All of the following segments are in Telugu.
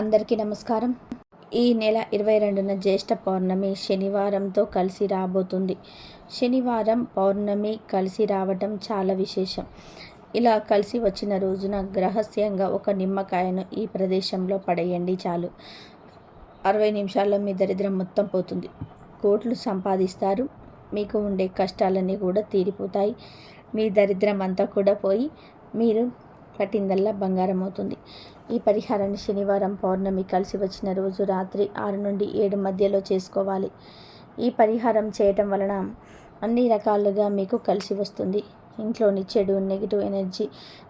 అందరికీ నమస్కారం. ఈ నెల ఇరవై రెండున జ్యేష్ఠ పౌర్ణమి శనివారంతో కలిసి రాబోతుంది. శనివారం పౌర్ణమి కలిసి రావటం చాలా విశేషం. ఇలా కలిసి వచ్చిన రోజున గ్రహస్యంగా ఒక నిమ్మకాయను ఈ ప్రదేశంలో పడేయండి చాలు. అరవై నిమిషాల్లో మీ దరిద్రం మొత్తం పోతుంది. కోట్లు సంపాదిస్తారు. మీకు ఉండే కష్టాలన్నీ కూడా తీరిపోతాయి. మీ దరిద్రం అంతా కూడా పోయి మీరు కట్టిందల్లా బంగారం అవుతుంది ఈ పరిహారాన్ని శనివారం పౌర్ణమి కలిసి వచ్చిన రోజు రాత్రి ఆరు నుండి ఏడు మధ్యలో చేసుకోవాలి. ఈ పరిహారం చేయటం వలన అన్ని రకాలుగా మీకు కలిసి వస్తుంది. ఇంట్లోని చెడు నెగిటివ్ ఎనర్జీ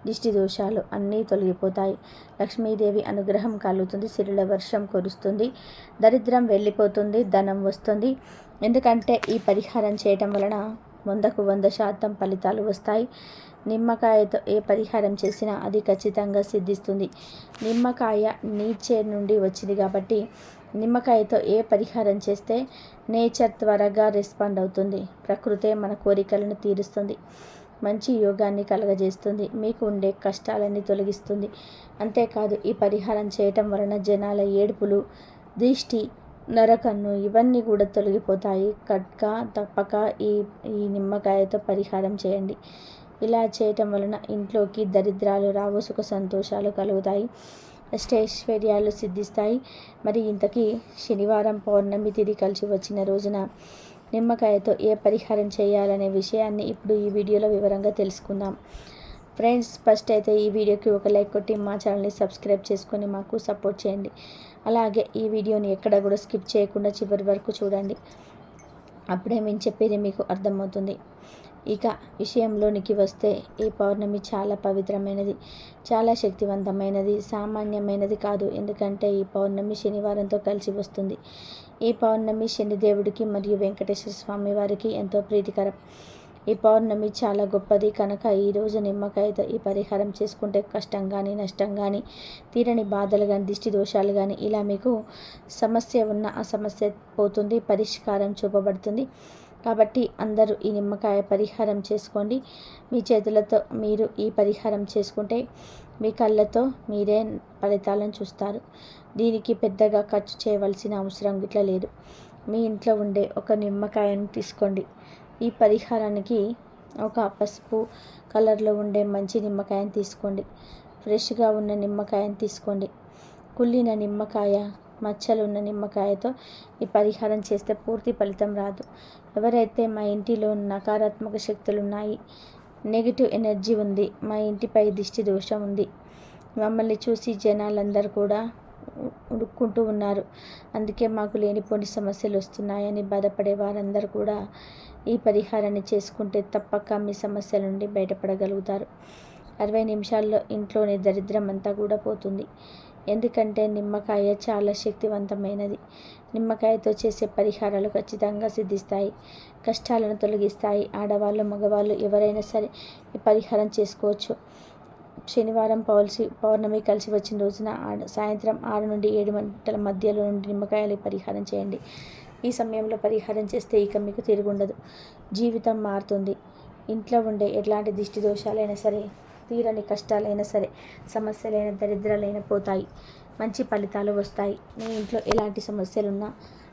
దిష్టి దోషాలు అన్నీ తొలగిపోతాయి. లక్ష్మీదేవి అనుగ్రహం కలుగుతుంది సిరుల వర్షం కురుస్తుంది దరిద్రం వెళ్ళిపోతుంది ధనం వస్తుంది. ఎందుకంటే ఈ పరిహారం చేయటం వలన వందకు వంద శాతం ఫలితాలు వస్తాయి. నిమ్మకాయతో ఏ పరిహారం చేసినా అది ఖచ్చితంగా సిద్ధిస్తుంది. నిమ్మకాయ నేచర్ నుండి వచ్చింది కాబట్టి నిమ్మకాయతో ఏ పరిహారం చేస్తే నేచర్ త్వరగా రెస్పాండ్ అవుతుంది. ప్రకృతే మన కోరికలను తీరుస్తుంది. మంచి యోగాన్ని కలగజేస్తుంది. మీకు ఉండే కష్టాలన్నీ తొలగిస్తుంది. అంతేకాదు ఈ పరిహారం చేయటం వలన జనాల ఏడుపులు దృష్టి నరకన్ను ఇవన్నీ కూడా తొలగిపోతాయి. కట్క తప్పక ఈ ఈ నిమ్మకాయతో పరిహారం చేయండి. ఇలా చేయటం వలన ఇంట్లోకి దరిద్రాలు రావు సుఖ సంతోషాలు కలుగుతాయి అష్టైశ్వర్యాలు సిద్ధిస్తాయి. మరి ఇంతకీ శనివారం పౌర్ణమి తిరిగి కలిసి వచ్చిన రోజున నిమ్మకాయతో ఏ పరిహారం చేయాలనే విషయాన్ని ఇప్పుడు ఈ వీడియోలో వివరంగా తెలుసుకుందాం. ఫ్రెండ్స్ ఫస్ట్ అయితే ఈ వీడియోకి ఒక లైక్ కొట్టి మా ఛానల్ని సబ్స్క్రైబ్ చేసుకొని మాకు సపోర్ట్ చేయండి. అలాగే ఈ వీడియోని ఎక్కడ కూడా స్కిప్ చేయకుండా చివరి వరకు చూడండి. అప్పుడే మేము చెప్పేది మీకు అర్థమవుతుంది. ఇక విషయంలోనికి వస్తే ఈ పౌర్ణమి చాలా పవిత్రమైనది చాలా శక్తివంతమైనది సామాన్యమైనది కాదు. ఎందుకంటే ఈ పౌర్ణమి శనివారంతో కలిసి వస్తుంది. ఈ పౌర్ణమి శనిదేవుడికి మరియు వెంకటేశ్వర స్వామి వారికి ఎంతో ప్రీతికరం. ఈ పౌర్ణమి చాలా గొప్పది. కనుక ఈరోజు నిమ్మకాయతో ఈ పరిహారం చేసుకుంటే కష్టం కానీ నష్టం కానీ తీరని బాధలు కానీ దిష్టి దోషాలు కానీ ఇలా మీకు సమస్య ఉన్న ఆ సమస్య పోతుంది పరిష్కారం చూపబడుతుంది. కాబట్టి అందరూ ఈ నిమ్మకాయ పరిహారం చేసుకోండి. మీ చేతులతో మీరు ఈ పరిహారం చేసుకుంటే మీ కళ్ళతో మీరే ఫలితాలను చూస్తారు. దీనికి పెద్దగా ఖర్చు చేయవలసిన అవసరం ఇట్లా లేదు. మీ ఇంట్లో ఉండే ఒక నిమ్మకాయను తీసుకోండి. ఈ పరిహారానికి ఒక పసుపు కలర్లో ఉండే మంచి నిమ్మకాయను తీసుకోండి. ఫ్రెష్గా ఉన్న నిమ్మకాయను తీసుకోండి. కుళ్ళిన నిమ్మకాయ మచ్చలు ఉన్న నిమ్మకాయతో ఈ పరిహారం చేస్తే పూర్తి ఫలితం రాదు. ఎవరైతే మా ఇంటిలో నకారాత్మక శక్తులు ఉన్నాయి నెగిటివ్ ఎనర్జీ ఉంది మా ఇంటిపై దిష్టి దోషం ఉంది మమ్మల్ని చూసి జనాలందరూ కూడా ఉడుక్కుంటూ ఉన్నారు. అందుకే మాకు లేనిపోని సమస్యలు వస్తున్నాయని బాధపడే వారందరూ కూడా ఈ పరిహారాన్ని చేసుకుంటే తప్పక మీ సమస్యల నుండి బయటపడగలుగుతారు. అరవై నిమిషాల్లో ఇంట్లోని దరిద్రం అంతా కూడా పోతుంది. ఎందుకంటే నిమ్మకాయ చాలా శక్తివంతమైనది. నిమ్మకాయతో చేసే పరిహారాలు ఖచ్చితంగా సిద్ధిస్తాయి కష్టాలను తొలగిస్తాయి. ఆడవాళ్ళు మగవాళ్ళు ఎవరైనా సరే ఈ పరిహారం చేసుకోవచ్చు. శనివారం పౌల్సి పౌర్ణమి కలిసి వచ్చిన రోజున సాయంత్రం ఆరు నుండి ఏడు గంటల మధ్యలో నుండి నిమ్మకాయలు పరిహారం చేయండి. ఈ సమయంలో పరిహారం చేస్తే ఇక మీకు తిరుగుండదు. జీవితం మారుతుంది. ఇంట్లో ఉండే ఎట్లాంటి దిష్టి దోషాలైనా సరే తీరని కష్టాలైనా సరే సమస్యలైన దరిద్రాలైన పోతాయి. మంచి ఫలితాలు వస్తాయి. మీ ఇంట్లో ఎలాంటి సమస్యలున్నా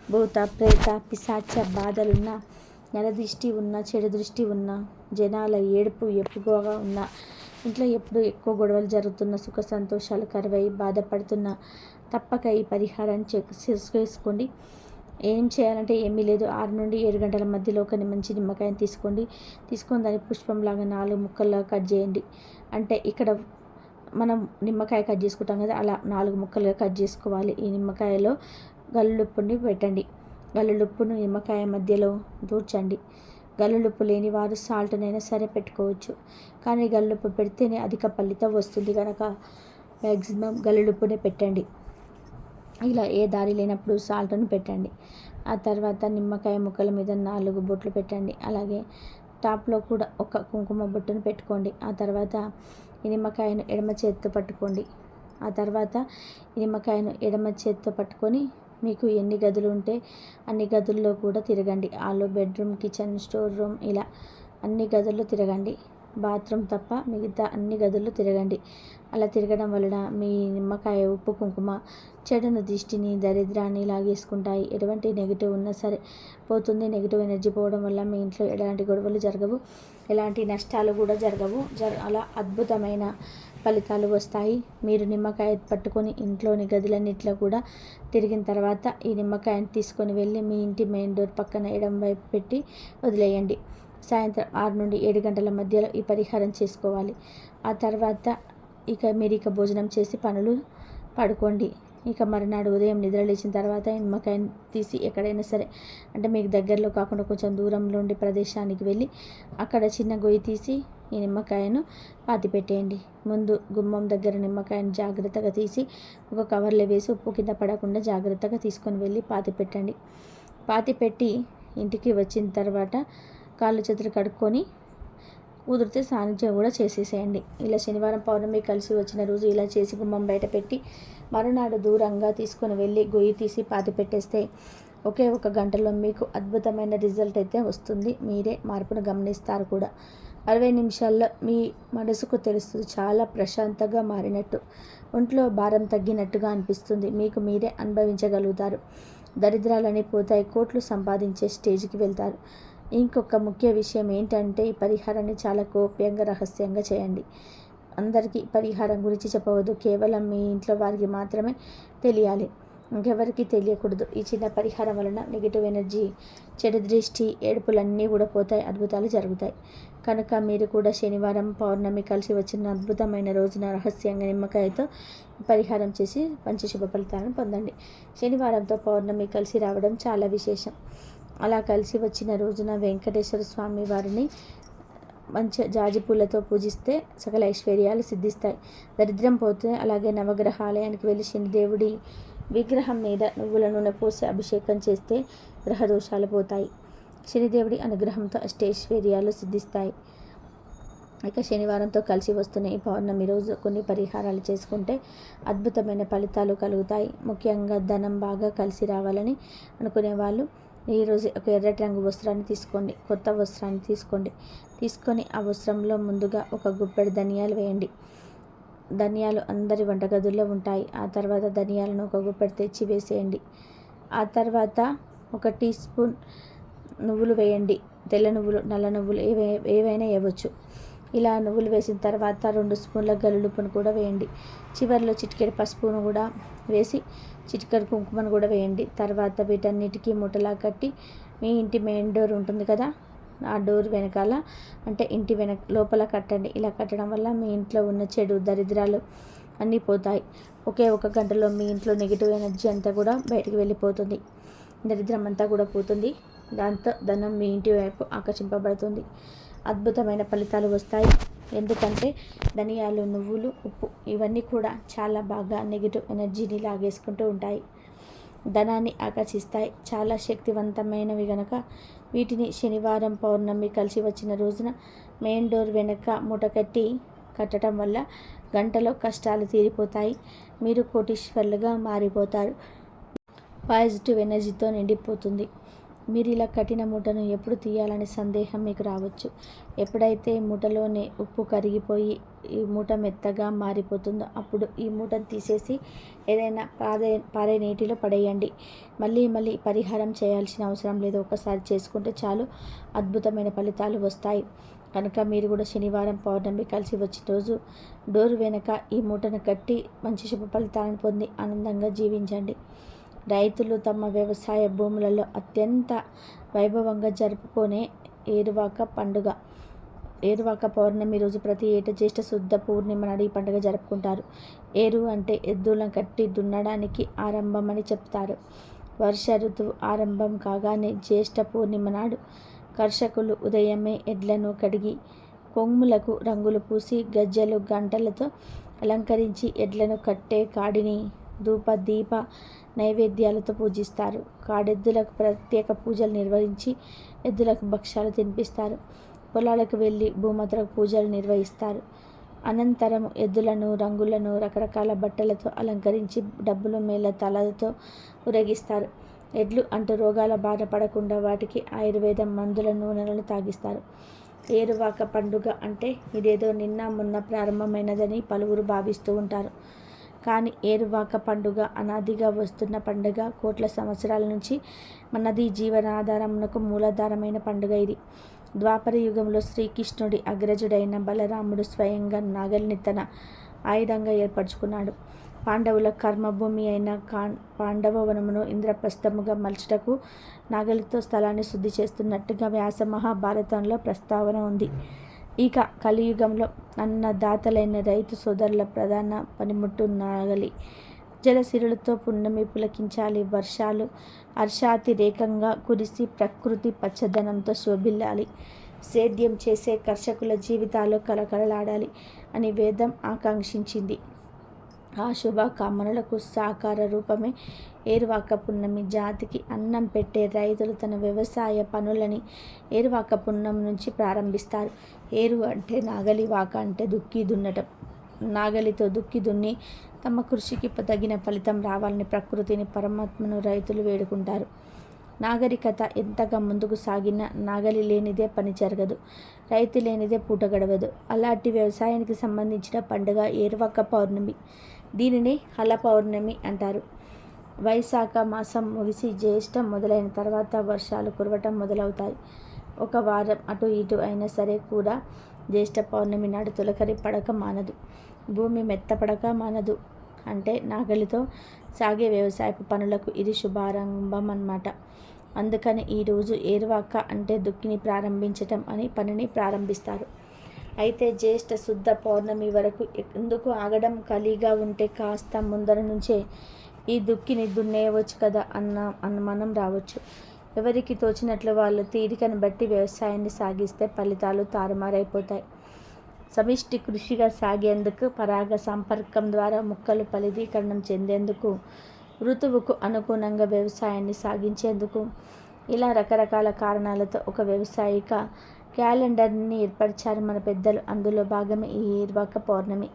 భూత ప్రేత పిశాచ బాధలున్నా నెల దృష్టి ఉన్న చెడు దృష్టి ఉన్న జనాల ఏడుపు ఎక్కువగా ఉన్న ఇంట్లో ఎప్పుడు ఎక్కువ గొడవలు జరుగుతున్న సుఖ సంతోషాలు కరువై బాధపడుతున్న తప్పక ఈ పరిహారాన్ని చెక్ చేసుకోండి ఏం చేయాలంటే ఏమీ లేదు. ఆరు నుండి ఏడు గంటల మధ్యలో ఒక మంచి నిమ్మకాయని తీసుకోండి. తీసుకొని దాన్ని పుష్పంలాగా నాలుగు ముక్కల్లాగా కట్ చేయండి. అంటే ఇక్కడ మనం నిమ్మకాయ కట్ చేసుకుంటాం కదా అలా నాలుగు ముక్కలుగా కట్ చేసుకోవాలి. ఈ నిమ్మకాయలో గల్లుప్పుని పెట్టండి. గల్లుప్పును నిమ్మకాయ మధ్యలో దూర్చండి. గల్లులుప్పు లేని వారు సాల్ట్నైనా సరే పెట్టుకోవచ్చు. కానీ గల్లుప్పు పెడితేనే అధిక ఫలితం వస్తుంది కనుక మ్యాక్సిమం గల్లులుప్పునే పెట్టండి. ఇలా ఏ దారి లేనప్పుడు సాల్ట్ను పెట్టండి. ఆ తర్వాత నిమ్మకాయ ముక్కల మీద నాలుగు బొట్లు పెట్టండి. అలాగే టాప్లో కూడా ఒక కుంకుమ బొట్టును పెట్టుకోండి. ఆ తర్వాత నిమ్మకాయను ఎడమ చేతితో పట్టుకోండి. ఆ తర్వాత నిమ్మకాయను ఎడమ చేతితో పట్టుకొని మీకు ఎన్ని గదులు ఉంటే అన్ని గదుల్లో కూడా తిరగండి. ఆలో బెడ్రూమ్ కిచెన్ స్టోర్ రూమ్ ఇలా అన్ని గదుల్లో తిరగండి. బాత్రూమ్ తప్ప మిగతా అన్ని గదుల్లో తిరగండి. అలా తిరగడం వలన మీ నిమ్మకాయ ఉప్పు కుంకుమ చెడును దిష్టిని దరిద్రాన్ని లాగేసుకుంటాయి. ఎటువంటి నెగిటివ్ ఉన్నా సరే పోతుంది. నెగిటివ్ ఎనర్జీ పోవడం వల్ల మీ ఇంట్లో ఎలాంటి గొడవలు జరగవు. ఎలాంటి నష్టాలు కూడా జరగవు. జర అలా అద్భుతమైన ఫలితాలు వస్తాయి. మీరు నిమ్మకాయ పట్టుకొని ఇంట్లోని గదులన్నింటిలో కూడా తిరిగిన తర్వాత ఈ నిమ్మకాయని తీసుకొని వెళ్ళి మీ ఇంటి మెయిన్ డోర్ పక్కన ఎడం వైపు పెట్టి వదిలేయండి. సాయంత్రం ఆరు నుండి ఏడు గంటల మధ్యలో ఈ పరిహారం చేసుకోవాలి. ఆ తర్వాత ఇక మీరు ఇక భోజనం చేసి పనులు పడుకోండి. ఇక మరునాడు ఉదయం నిద్ర లేచిన తర్వాత నిమ్మకాయని తీసి ఎక్కడైనా సరే అంటే మీకు దగ్గరలో కాకుండా కొంచెం దూరంలో ఉండే ప్రదేశానికి వెళ్ళి అక్కడ చిన్న గొయ్యి తీసి ఈ నిమ్మకాయను పాతి పెట్టేయండి. ముందు గుమ్మం దగ్గర నిమ్మకాయను జాగ్రత్తగా తీసి ఒక కవర్లో వేసి ఉప్పు కింద పడకుండా జాగ్రత్తగా తీసుకొని వెళ్ళి పాతి పెట్టండి. పాతి పెట్టి ఇంటికి వచ్చిన తర్వాత కాళ్ళు చేతులు కడుక్కొని కుదిరితే సాన్నిధ్యం కూడా చేసేసేయండి. ఇలా శనివారం పౌర్ణమి కలిసి వచ్చిన రోజు ఇలా చేసి గుమ్మం బయట పెట్టి మరునాడు దూరంగా తీసుకొని వెళ్ళి గొయ్యి తీసి పాతి పెట్టేస్తే ఒకే ఒక గంటలో మీకు అద్భుతమైన రిజల్ట్ అయితే వస్తుంది. మీరే మార్పును గమనిస్తారు కూడా. అరవై నిమిషాల్లో మీ మనసుకు తెలుస్తుంది. చాలా ప్రశాంతంగా మారినట్టు ఒంట్లో భారం తగ్గినట్టుగా అనిపిస్తుంది. మీకు మీరే అనుభవించగలుగుతారు. దరిద్రాలని పోతాయి. కోట్లు సంపాదించే స్టేజ్కి వెళ్తారు. ఇంకొక ముఖ్య విషయం ఏంటంటే ఈ పరిహారాన్ని చాలా గోప్యంగా రహస్యంగా చేయండి. అందరికీ పరిహారం గురించి చెప్పవద్దు. కేవలం మీ ఇంట్లో వారికి మాత్రమే తెలియాలి. ఇంకెవరికి తెలియకూడదు. ఈ చిన్న పరిహారం వలన నెగిటివ్ ఎనర్జీ చెడు దృష్టి ఏడుపులన్నీ కూడా పోతాయి. అద్భుతాలు జరుగుతాయి. కనుక మీరు కూడా శనివారం పౌర్ణమి కలిసి వచ్చిన అద్భుతమైన రోజున రహస్యంగా నిమ్మకాయతో పరిహారం చేసి మంచి శుభ ఫలితాలను పొందండి. శనివారంతో పౌర్ణమి కలిసి రావడం చాలా విశేషం. అలా కలిసి వచ్చిన రోజున వెంకటేశ్వర స్వామి వారిని మంచి జాజి పూలతో పూజిస్తే సకల ఐశ్వర్యాలు సిద్ధిస్తాయి. దరిద్రం పోతే అలాగే నవగ్రహాలయానికి వెళ్ళి శనిదేవుడి విగ్రహం మీద నువ్వుల నూనె పోసి అభిషేకం చేస్తే గ్రహదోషాలు పోతాయి. శనిదేవుడి అనుగ్రహంతో అష్టైశ్వర్యాలు సిద్ధిస్తాయి. ఇక శనివారంతో కలిసి వస్తున్న ఈ పౌర్ణమి రోజు కొన్ని పరిహారాలు చేసుకుంటే అద్భుతమైన ఫలితాలు కలుగుతాయి. ముఖ్యంగా ధనం బాగా కలిసి రావాలని అనుకునే వాళ్ళు ఈరోజు ఒక ఎర్రటి రంగు వస్త్రాన్ని తీసుకోండి కొత్త వస్త్రాన్ని తీసుకోండి. తీసుకొని ఆ వస్త్రంలో ముందుగా ఒక గుప్పెడు ధనియాలు వేయండి. ధనియాలు అందరి వంటగదుల్లో ఉంటాయి. ఆ తర్వాత ధనియాలను ఒక గుప్పెడు తెచ్చి వేసేయండి. ఆ తర్వాత ఒక టీ స్పూన్ నువ్వులు వేయండి. తెల్ల నువ్వులు నల్ల నువ్వులు ఏవై ఏవైనా వేయవచ్చు. ఇలా నువ్వులు వేసిన తర్వాత రెండు స్పూన్ల గల్లుడుపును కూడా వేయండి. చివరిలో చిటికెడు పసుపును కూడా వేసి చిటికెడు కుంకుమను కూడా వేయండి. తర్వాత వీటన్నిటికీ ముట్టలా కట్టి మీ ఇంటి మెయిన్ డోర్ ఉంటుంది కదా ఆ డోర్ వెనకాల అంటే ఇంటి వెనక లోపల కట్టండి. ఇలా కట్టడం వల్ల మీ ఇంట్లో ఉన్న చెడు దరిద్రాలు అన్నీ పోతాయి. ఒకే ఒక గంటలో మీ ఇంట్లో నెగిటివ్ ఎనర్జీ అంతా కూడా బయటకు వెళ్ళిపోతుంది. దరిద్రం అంతా కూడా పోతుంది. దాంతో ధనం మీ ఇంటి వైపు ఆకర్షింపబడుతుంది. అద్భుతమైన ఫలితాలు వస్తాయి. ఎందుకంటే ధనియాలు నువ్వులు ఉప్పు ఇవన్నీ కూడా చాలా బాగా నెగిటివ్ ఎనర్జీని లాగేసుకుంటూ ఉంటాయి. ధనాన్ని ఆకర్షిస్తాయి. చాలా శక్తివంతమైనవి గనక వీటిని శనివారం పౌర్ణమి కలిసి వచ్చిన రోజున మెయిన్ డోర్ వెనక మూటకట్టి కట్టడం వల్ల గంటలో కష్టాలు తీరిపోతాయి. మీరు కోటీశ్వర్లుగా మారిపోతారు. పాజిటివ్ ఎనర్జీతో నిండిపోతుంది. మీరు ఇలా కట్టిన మూటను ఎప్పుడు తీయాలనే సందేహం మీకు రావచ్చు. ఎప్పుడైతే మూటలోనే ఉప్పు కరిగిపోయి ఈ మూట మెత్తగా మారిపోతుందో అప్పుడు ఈ మూటను తీసేసి ఏదైనా పారే పారే నీటిలో పడేయండి. మళ్ళీ మళ్ళీ పరిహారం చేయాల్సిన అవసరం లేదు. ఒకసారి చేసుకుంటే చాలు. అద్భుతమైన ఫలితాలు వస్తాయి. కనుక మీరు కూడా శనివారం పౌర్ణమి కలిసి వచ్చిన రోజు డోర్ వెనక ఈ మూటను కట్టి మంచి శుభ ఫలితాలను పొంది ఆనందంగా జీవించండి. రైతులు తమ వ్యవసాయ భూములలో అత్యంత వైభవంగా జరుపుకునే ఏరువాక పండుగ. ఏరువాక పౌర్ణమి రోజు ప్రతి ఏటా జ్యేష్ఠ శుద్ధ పూర్ణిమ నాడు ఈ పండుగ జరుపుకుంటారు. ఏరు అంటే ఎద్దులను కట్టి దున్నడానికి ఆరంభం అని చెప్తారు. వర్ష ఋతువు ఆరంభం కాగానే జ్యేష్ఠ పూర్ణిమ నాడు కర్షకులు ఉదయమే ఎడ్లను కడిగి కొమ్ములకు రంగులు పూసి గజ్జలు గంటలతో అలంకరించి ఎడ్లను కట్టే కాడిని ధూప దీప నైవేద్యాలతో పూజిస్తారు. కాడెద్దులకు ప్రత్యేక పూజలు నిర్వహించి ఎద్దులకు భక్ష్యాలు తినిపిస్తారు. పొలాలకు వెళ్ళి భూమతులకు పూజలు నిర్వహిస్తారు. అనంతరం ఎద్దులను రంగులను రకరకాల బట్టలతో అలంకరించి డబ్బులు మేళ తలలతో ఊరేగిస్తారు. ఎడ్లు అంటూ రోగాల బాధ పడకుండా వాటికి ఆయుర్వేదం మందుల నూనెలను తాగిస్తారు. ఏరువాక పండుగ అంటే ఇదేదో నిన్న మొన్న ప్రారంభమైనదని పలువురు భావిస్తూ ఉంటారు. కానీ ఏరువాక పండుగ అనాదిగా వస్తున్న పండుగ కోట్ల సంవత్సరాల నుంచి మనది జీవనాధారమునకు మూలాధారమైన పండుగ ఇది. ద్వాపర యుగంలో శ్రీకృష్ణుడి అగ్రజుడైన బలరాముడు స్వయంగా నాగలిని తన ఆయుధంగా ఏర్పరచుకున్నాడు. పాండవుల కర్మభూమి అయిన కా పాండవ వనమును ఇంద్రప్రస్థముగా మలచటకు నాగలితో స్థలాన్ని శుద్ధి చేస్తున్నట్టుగా వ్యాస మహాభారతంలో ప్రస్తావన ఉంది. ఇక కలియుగంలో అన్నదాతలైన రైతు సోదరుల ప్రధాన పనిముట్టు నాగలి జలసిరులతో పున్నమి పులకించాలి. వర్షాలు హర్షాతిరేకంగా కురిసి ప్రకృతి పచ్చదనంతో శోభిల్లాలి. సేద్యం చేసే కర్షకుల జీవితాలు కలకలలాడాలి అని వేదం ఆకాంక్షించింది. ఆ శుభకామనలకు సాకార రూపమే ఏరువాక పున్నమి జాతికి అన్నం పెట్టే రైతులు తన వ్యవసాయ పనులని ఏరువాక పున్నం నుంచి ప్రారంభిస్తారు. ఏరు అంటే నాగలి వాక అంటే దుక్కి దున్నటం. నాగలితో దుక్కి దున్ని తమ కృషికి తగిన ఫలితం రావాలని ప్రకృతిని పరమాత్మను రైతులు వేడుకుంటారు. నాగరికత ఎంతగా ముందుకు సాగినా నాగలి లేనిదే పని జరగదు. రైతు లేనిదే పూట గడవదు. అలాంటి వ్యవసాయానికి సంబంధించిన పండుగ ఏరువాక పౌర్ణమి. దీనిని హల పౌర్ణమి అంటారు. వైశాఖ మాసం ముగిసి జ్యేష్టం మొదలైన తర్వాత వర్షాలు కురవటం మొదలవుతాయి. ఒక వారం అటు ఇటు అయినా సరే కూడా జ్యేష్ఠ పౌర్ణమి నాడు తొలకరి పడక మానదు. భూమి మెత్తపడక మానదు అంటే నాగలితో సాగే వ్యవసాయపు పనులకు ఇది శుభారంభం అన్నమాట అందుకని ఈరోజు ఏరువాక అంటే దుక్కిని ప్రారంభించటం అని పనిని ప్రారంభిస్తారు. అయితే జ్యేష్ఠ శుద్ధ పౌర్ణమి వరకు ఎందుకు ఆగడం? ఖాళీగా ఉంటే కాస్త ముందర నుంచే ఈ దుక్కిని దున్నేయవచ్చు కదా అన్న అనుమానం రావచ్చు. ఎవరికి తోచినట్లు వాళ్ళు తీరికను బట్టి వ్యవసాయాన్ని సాగిస్తే ఫలితాలు తారుమారైపోతాయి. సమిష్టి కృషిగా సాగేందుకు పరాగ సంపర్కం ద్వారా మొక్కలు ఫలితీకరణం చెందేందుకు ఋతువుకు అనుగుణంగా వ్యవసాయాన్ని సాగించేందుకు ఇలా రకరకాల కారణాలతో ఒక వ్యవసాయిక క్యాలెండర్ని ఏర్పరిచారు మన పెద్దలు. అందులో భాగమే ఈ ఇరువాక పౌర్ణమి.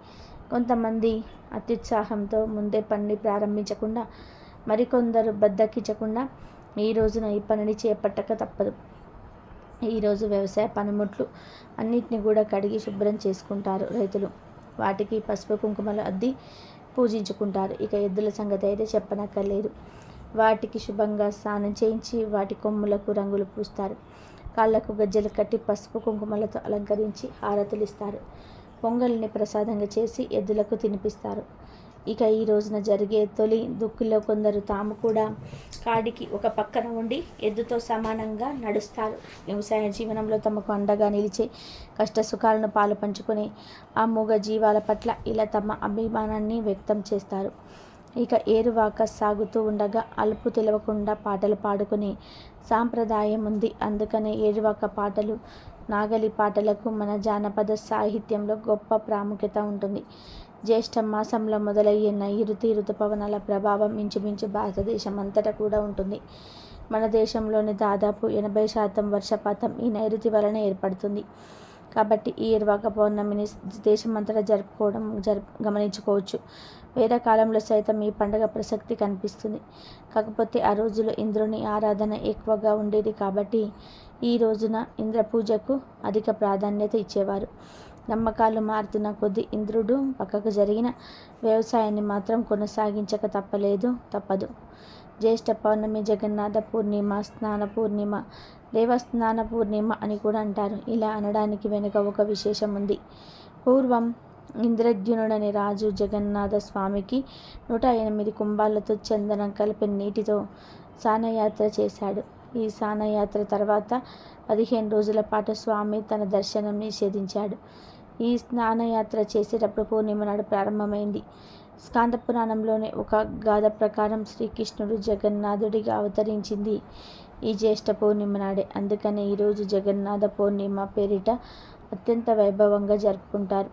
కొంతమంది అత్యుత్సాహంతో ముందే పనిని ప్రారంభించకుండా మరికొందరు బద్దకించకుండా ఈ రోజున ఈ పనిని చేపట్టక తప్పదు. ఈరోజు వ్యవసాయ పనిముట్లు అన్నిటిని కూడా కడిగి శుభ్రం చేసుకుంటారు రైతులు. వాటికి పసుపు కుంకుమలు అద్ది పూజించుకుంటారు. ఇక ఎద్దుల సంగతి అయితే చెప్పనక్కర్లేదు. వాటికి శుభంగా స్నానం చేయించి వాటి కొమ్ములకు రంగులు పూస్తారు. కాళ్ళకు గజ్జలు కట్టి పసుపు కుంకుమలతో అలంకరించి హారతులిస్తారు. పొంగల్ని ప్రసాదంగా చేసి ఎద్దులకు తినిపిస్తారు. ఇక ఈ రోజున జరిగే తొలి దుక్కులో కొందరు తాము కూడా కాడికి ఒక పక్కన ఉండి ఎద్దుతో సమానంగా నడుస్తారు. వ్యవసాయ జీవనంలో తమకు అండగా నిలిచే కష్ట సుఖాలను పాలు పంచుకొని ఆ మూగ జీవాల పట్ల ఇలా తమ అభిమానాన్ని వ్యక్తం చేస్తారు. ఇక ఏరువాక సాగుతూ ఉండగా అలుపు తెలవకుండా పాటలు పాడుకునే సాంప్రదాయం ఉంది. అందుకనే ఏరువాక పాటలు నాగలి పాటలకు మన జానపద సాహిత్యంలో గొప్ప ప్రాముఖ్యత ఉంటుంది. జ్యేష్ఠ మాసంలో మొదలయ్యే నైరుతి ఋతుపవనాల ప్రభావం ఇంచుమించు భారతదేశం అంతటా కూడా ఉంటుంది. మన దేశంలోని దాదాపు ఎనభై శాతం వర్షపాతం ఈ నైరుతి వలన ఏర్పడుతుంది. కాబట్టి ఈ ఇరువాక పౌర్ణమిని దేశమంతటా జరుపుకోవడం జరుపు గమనించుకోవచ్చు. వేదకాలంలో సైతం ఈ పండుగ ప్రసక్తి కనిపిస్తుంది. కాకపోతే ఆ రోజులో ఇంద్రుని ఆరాధన ఎక్కువగా ఉండేది కాబట్టి ఈ రోజున ఇంద్ర పూజకు అధిక ప్రాధాన్యత ఇచ్చేవారు. నమ్మకాలు మారుతున్న కొద్దీ ఇంద్రుడు పక్కకు జరిగిన వ్యవసాయాన్ని మాత్రం కొనసాగించక తప్పలేదు తప్పదు. జ్యేష్ఠ పౌర్ణమి జగన్నాథ పూర్ణిమ స్నాన పూర్ణిమ దేవస్నాన పూర్ణిమ అని కూడా అంటారు. ఇలా అనడానికి వెనుక ఒక విశేషం ఉంది. పూర్వం ఇంద్రద్యునుడని రాజు జగన్నాథ స్వామికి నూట ఎనిమిది కుంభాలతో చందనం కలిపి నీటితో సానయాత్ర చేశాడు. ఈ సానయాత్ర తర్వాత పదిహేను రోజుల పాటు స్వామి తన దర్శనం నిషేధించాడు. ఈ స్నానయాత్ర చేసేటప్పుడు పూర్ణిమ నాడు ప్రారంభమైంది. స్కాంద పురాణంలోని ఒక గాథ ప్రకారం శ్రీకృష్ణుడు జగన్నాథుడిగా అవతరించింది ఈ జ్యేష్ఠ పూర్ణిమ నాడే. అందుకని ఈరోజు జగన్నాథ పూర్ణిమ పేరిట అత్యంత వైభవంగా జరుపుకుంటారు.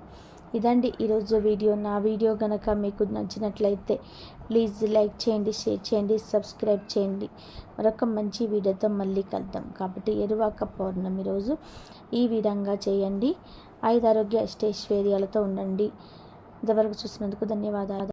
ఇదండి ఈరోజు వీడియో. నా వీడియో కనుక మీకు నచ్చినట్లయితే ప్లీజ్ లైక్ చేయండి షేర్ చేయండి సబ్స్క్రైబ్ చేయండి. మరొక మంచి వీడియోతో మళ్ళీ కలుద్దాం. కాబట్టి ఎరువాక పౌర్ణమి రోజు ఈ విధంగా చేయండి. ఐదు ఆరోగ్య ఉండండి. ఇంతవరకు చూసినందుకు ధన్యవాదాలు.